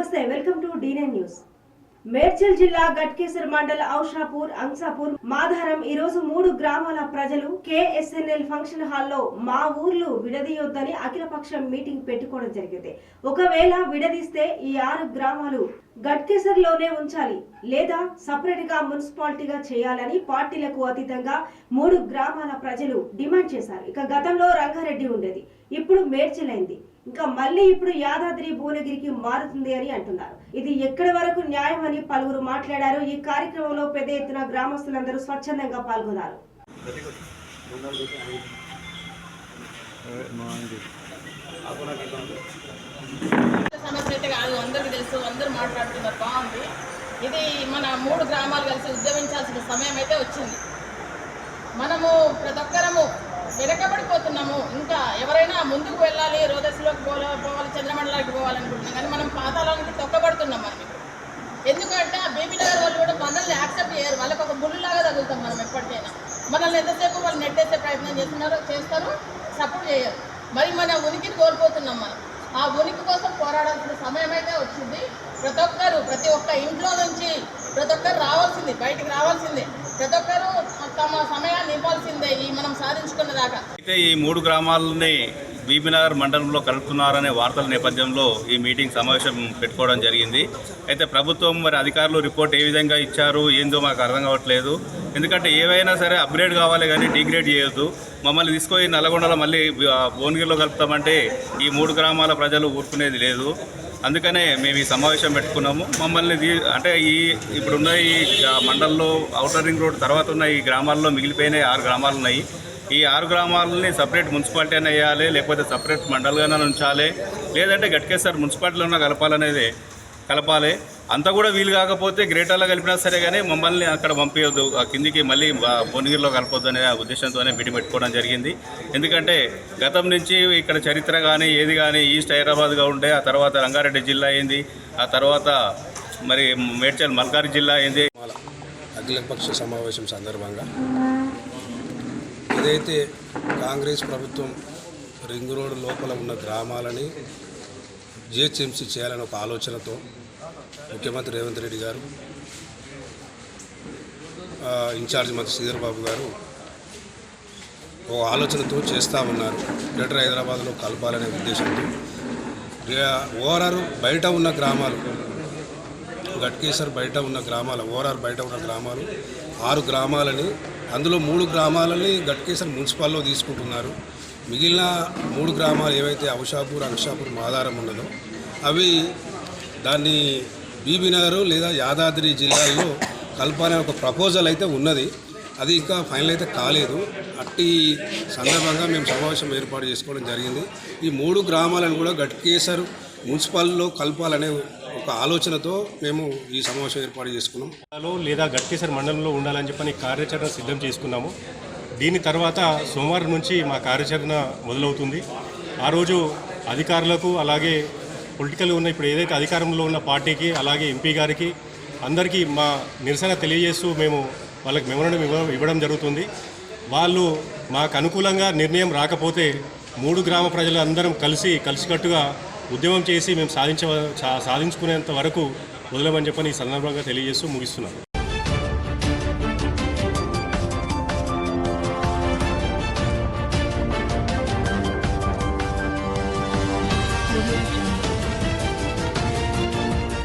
నమస్తే welcome to డీనే news. Medchal జిల్లా గట్కేసర్ మండల ఔషాపూర్ అంసాపూర్ మాధారం ఈ రోజు మూడు గ్రామాల ప్రజలు కేఎస్ఎన్ఎల్ ఫంక్షన్ హాల్లో మా ఊర్లు విడదీయొద్దని అఖిలపక్షం మీటింగ్ పెట్టుకోవడం జరిగింది. ఒకవేళ విడదీస్తే ఈ ఆరు గ్రామాలు గట్కేసర్లోనే ఉంచాలి లేదా సపరేట్గా మున్సిపాలిటీగా చేయాలని పార్టీలకు అతీతంగా మూడు గ్రామాల ప్రజలు డిమాండ్ చేశారు. ఇక గతంలో రంగారెడ్డి ఉండేది. ఇప్పుడు మేడ్చలైంది. ఇంకా మళ్ళీ ఇప్పుడు యాదాద్రి భువనగిరికి మారుతుంది అని అంటున్నారు. ఇది ఎక్కడి వరకు న్యాయం అని పలువురు మాట్లాడారు. ఈ కార్యక్రమంలో పెద్ద ఎత్తున గ్రామస్తులందరూ స్వచ్ఛందంగా పాల్గొన్నారు. అందరికీ తెలుసు అందరూ మాట్లాడుతున్నారు బాగుంది. ఇది మన మూడు గ్రామాలు కలిసి ఉద్యమించాల్సిన సమయం అయితే వచ్చింది. మనము ప్రతి ఒక్కరము వెనకబడిపోతున్నాము. ఇంకా ఎవరైనా ముందుకు వెళ్ళాలి రోదస్లోకి పోల పోవాలి చంద్రమండలానికి పోవాలనుకుంటున్నాం. కానీ మనం పాతాళానికి తొక్కబడుతున్నాం మనం ఎందుకంటే ఆ బేబీ నగర్ వాళ్ళు కూడా మనల్ని యాక్సెప్ట్ చేయరు. వాళ్ళకి ఒక ముళ్ళులాగా తగులుతాం మనం ఎప్పటికైనా. మనల్ని ఎంతసేపు వాళ్ళు నెట్టేసే ప్రయత్నం చేస్తున్నారు చేస్తారు సపోర్ట్ చేయరు. మరి మన ఉనికిని కోల్పోతున్నాం మనం. ఆ ఉనికి కోసం పోరాడాల్సిన సమయం అయితే వచ్చింది. ప్రతి ఒక్కరు ప్రతి ఒక్క ఇంట్లో నుంచి ప్రతి ఒక్కరు రావాల్సింది బయటికి రావాల్సిందే. ప్రతి ఒక్కరు తమ సమయాన్ని ఇవ్వాల్సిందే ఈ అయితే ఈ మూడు గ్రామాలని బీబీనగర్ మండలంలో కలుపుతున్నారనే వార్తల నేపథ్యంలో ఈ మీటింగ్ సమావేశం పెట్టుకోవడం జరిగింది. అయితే ప్రభుత్వం మరి అధికారులు రిపోర్ట్ ఏ విధంగా ఇచ్చారు ఏందో మాకు అర్థం కావట్లేదు. ఎందుకంటే ఏవైనా సరే అప్గ్రేడ్ కావాలి కానీ డిగ్రేడ్ చేయొద్దు. మమ్మల్ని తీసుకొని నల్గొండలో మళ్ళీ భువనగిరిలో కలుపుతామంటే ఈ మూడు గ్రామాల ప్రజలు ఊరుకునేది లేదు. అందుకనే మేము ఈ సమావేశం పెట్టుకున్నాము. మమ్మల్ని అంటే ఈ ఇప్పుడున్న ఈ మండల్లో మండలంలో ఔటర్ రింగ్ రోడ్ తర్వాత ఉన్న ఈ గ్రామాల్లో మిగిలిపోయిన ఆరు గ్రామాలు ఉన్నాయి. ఈ ఆరు గ్రామాలని సపరేట్ మున్సిపాలిటీ అని వేయాలి లేకపోతే సపరేట్ మండల్గానే ఉంచాలి లేదంటే గట్కేసర్ మున్సిపాలిటీలో కలపాలనేది కలపాలి. అంతా కూడా వీలు కాకపోతే గ్రేటర్లో కలిపినా సరే కానీ మమ్మల్ని అక్కడ పంపించొద్దు ఆ కిందికి మళ్ళీ భువనగిరిలో కలపొద్దు అనే ఉద్దేశంతోనే బిడి పెట్టుకోవడం జరిగింది. ఎందుకంటే గతం నుంచి ఇక్కడ చరిత్ర కానీ ఏది కానీ ఈస్ట్ హైదరాబాద్గా ఉండే ఆ తర్వాత రంగారెడ్డి జిల్లా అయింది ఆ తర్వాత మరి మేడ్చల్ మల్కారి జిల్లా అయింది. అఖిలపక్ష సమావేశం సందర్భంగా ఏదైతే కాంగ్రెస్ ప్రభుత్వం రింగ్ రోడ్ లోపల ఉన్న గ్రామాలని జిహెచ్ఎంసీ చేయాలని ఒక ఆలోచనతో ముఖ్యమంత్రి రేవంత్ రెడ్డి గారు ఇన్ఛార్జ్ మంత్రి శ్రీధర్ బాబు గారు ఓ ఆలోచనతో చేస్తూ ఉన్నారు. గ్రేటర్ హైదరాబాద్లో కలపాలనే ఉద్దేశంతో. ఓఆర్ఆర్ బయట ఉన్న గ్రామాలు గట్కేశ్వర్ బయట ఉన్న గ్రామాలు ఓఆర్ఆర్ బయట ఉన్న గ్రామాలు ఆరు గ్రామాలని అందులో మూడు గ్రామాలని గట్కేసర్ మున్సిపాల్లో తీసుకుంటున్నారు. మిగిలిన మూడు గ్రామాలు ఏవైతే అవషాపూర్ అంషాపూర్ మాదారం ఉన్నదో అవి దాన్ని బీబీనగర్ లేదా యాదాద్రి జిల్లాల్లో కలపాలనే ఒక ప్రపోజల్ అయితే ఉన్నది. అది ఇంకా ఫైనల్ అయితే కాలేదు. అట్టి సందర్భంగా మేము సమావేశం ఏర్పాటు చేసుకోవడం జరిగింది. ఈ మూడు గ్రామాలను కూడా గట్కేసర్ మున్సిపాల్లో కలపాలనే ఒక ఆలోచనతో మేము ఈ సమావేశం ఏర్పాటు చేసుకున్నాం. జిల్లాలో లేదా గట్కేసర్ మండలంలో ఉండాలని చెప్పని కార్యాచరణ సిద్ధం చేసుకున్నాము. దీని తర్వాత సోమవారం నుంచి మా కార్యాచరణ మొదలవుతుంది. ఆ రోజు అధికారులకు అలాగే పొలిటికల్గా ఉన్న ఇప్పుడు ఏదైతే అధికారంలో ఉన్న పార్టీకి అలాగే ఎంపీ గారికి అందరికీ మా నిరసన తెలియజేస్తూ మేము వాళ్ళకి మెమోరండం ఇవ్వడం జరుగుతుంది. వాళ్ళు మాకు అనుకూలంగా నిర్ణయం రాకపోతే మూడు గ్రామ ప్రజలందరం కలిసి కలిసికట్టుగా ఉద్యమం చేసి మేము సాధించ సాధించుకునేంత వరకు వదలమని చెప్పని ఈ సందర్భంగా తెలియజేస్తూ ముగిస్తున్నాను.